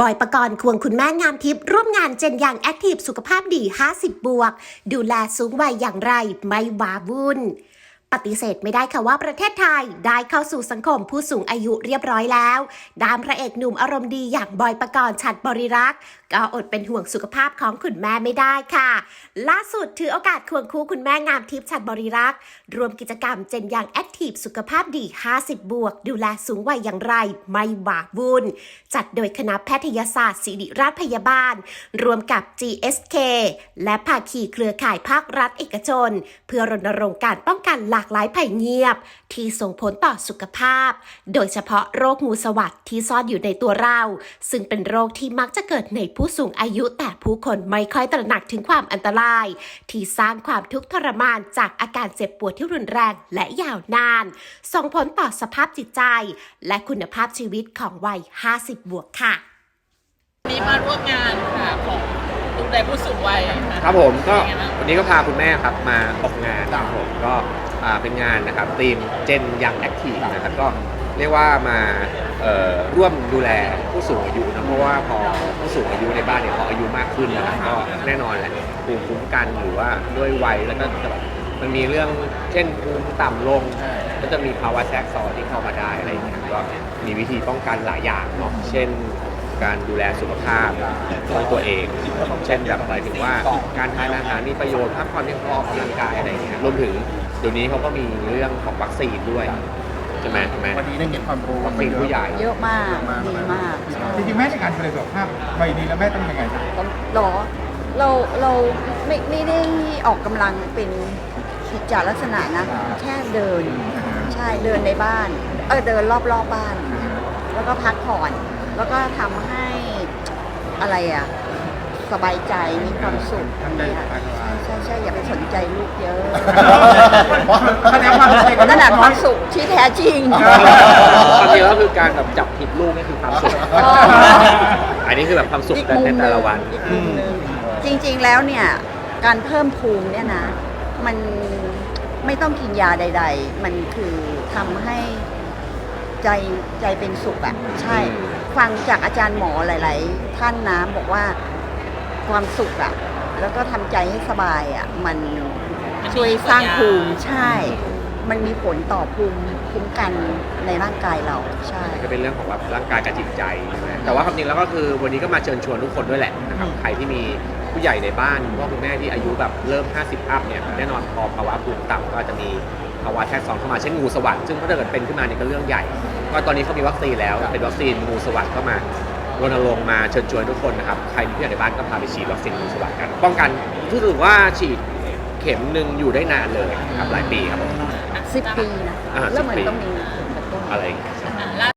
บอยประกรณ์ควงคุณแม่งามทิพย์ร่วมงานเจนยังแอคทีฟสุขภาพดี 50 บวก ดูแลสูงวัยอย่างไรไม่วาวุ่น ปฏิเสธไม่ได้ค่ะว่าประเทศไทยได้เข้าสู่สังคมผู้สูงอายุเรียบร้อยแล้วด้านพระเอกหนุ่มอารมณ์ดีอย่างบอยประกรณ์ฉัดบริรักษ์ก็อดเป็นห่วงสุขภาพของคุณแม่ไม่ได้ค่ะ ล่าสุดถือโอกาสควงคู่คุณแม่งามทิพย์ฉัดบริรักษ์รวมกิจกรรมเจนยังแอคทีฟสุขภาพดี 50 บวก ดูแลสูงวัยอย่างไร ไม่หวาวุ่นจัดโดยคณะแพทยศาสตร์ศิริราชพยาบาล รวมกับ GSK และภาคีเครือข่ายภาครัฐเอกชน เพื่อรณรงค์การป้องกันหลากหลายภัยเงียบ ที่ส่งผลต่อสุขภาพ โดยเฉพาะโรคงูสวัสดที่ซ่อนอยู่ในตัวเรา ซึ่งเป็นโรคที่มักจะเกิดในผู้สูงอายุแต่ผู้คนไม่ค่อยตระหนักถึงความอันตราย ที่สร้างความทุกข์ทรมานจากอาการเจ็บปวดที่รุนแรงและยาวนาน ส่งผลต่อสภาพจิตใจ และคุณภาพชีวิตของวัย 50 บวกค่ะวันนี้มาร่วมงานค่ะของดูแลผู้สูงวัยค่ะ ครับผมก็เป็นไงบ้างวันนี้ก็พาคุณแม่ครับมาออกงานนะครับผมก็ อ่าเป็นงานนะครับทีมเจนยังแอคทีฟนะครับก็เรียกว่ามาเอ่อร่วมดูแลผู้สูงอายุนะเพราะว่าพอผู้สูงอายุในบ้านเนี่ยพออายุมากขึ้นนะครับก็แน่นอนแหละภูมิคุ้มกันหรือว่าด้วยวัยแล้วก็จะแบบมันมีเรื่องเช่นภูมิต่ำลง ก็จะมีภาวะแทรกซ้อนที่เข้ามาได้อะไรอย่างเงี้ยก็มีวิธีป้องกันหลายอย่างเนาะเช่น การดูแลสุขภาพของตัวเอง เช่นแบบหมายถึงว่าการทานอาหารมีประโยชน์พักผ่อนเพียงพอออกกำลังกายอะไรอย่างเงี้ยรวมถึงเดี๋ยวนี้เขาก็มีเรื่องของวัคซีนด้วยใช่ไหมใช่ไหมวันนี้ได้เก็บความรู้วัคซีนผู้ใหญ่ เยอะมากดีมากจริงๆแม่ในการดูแลสุขภาพวัยนี้แล้วแม่ต้องยังไงบ้างก็หรอเราเราไม่ไม่ได้ออกกำลังเป็นกิจจาลักษณะนะแค่เดิน ใช่เดินในบ้าน เออเดินรอบรอบๆบ้าน แล้วก็พักผ่อน แล้วก็ทำให้อะไรอะ สบายใจมีความสุขทำได้เนี่ยทำได้ใช่ใช่อย่าไปสนใจลูกเยอะแสดงความใจกับนั่นแหละความสุขที่แท้จริง ความจริงแล้วคือการแบบจับผิดลูกนี่คือความสุข อ๋อ อันนี้คือแบบความสุขอีกแต่มุมในหแต่นึ่งละวัน อีกมุมหนึ่งจริงๆแล้วเนี่ยการเพิ่มภูมิเนี่ยนะ มันไม่ต้องกินยาใด ๆ มันคือทำให้ใจใจเป็นสุขอะใช่ อืม ฟังจากอาจารย์หมอหลาย ๆ ท่านนะบอกว่าความสุขอะแล้วก็ทำใจให้สบายอะมันช่วยสร้างภูมิใช่ มันมีผลต่อภูมิคุ้มกันในร่างกายเราใช่ ก็เป็นเรื่องของแบบร่างกายกับจิตใจใช่ไหมแต่ว่าความจริงแล้วก็คือวันนี้ก็มาเชิญชวนทุกคนด้วยแหละนะครับ ใครที่มีผู้ใหญ่ในบ้านคุณพ่อคุณแม่ที่อายุแบบเริ่ม 50 อัพเนี่ย แน่นอนพอภาวะภูมิต่ำก็อาจจะมี ภาวะแทรกซ้อนเข้ามาเช่นงูสวัสด์ซึ่งถ้าเกิดเป็นขึ้นมาเนี่ยก็เรื่องใหญ่ ก็ตอนนี้เขามีวัคซีนแล้วเป็นวัคซีนงูสวัสด์เข้ามารณรงค์มาเชิญชวนทุกคนนะครับใครมีผู้ใหญ่ในบ้านก็พาไปฉีดวัคซีนงูสวัสด์กัน ป้องกันรู้สึกว่าฉีดเข็มหนึ่งอยู่ได้นานเลยนะครับหลายปีครับผมสิบปีนะอ่าแล้วเหมือน10ปีต้องมีผลกระตุ้น อะไรอย่างเงี้ยล่า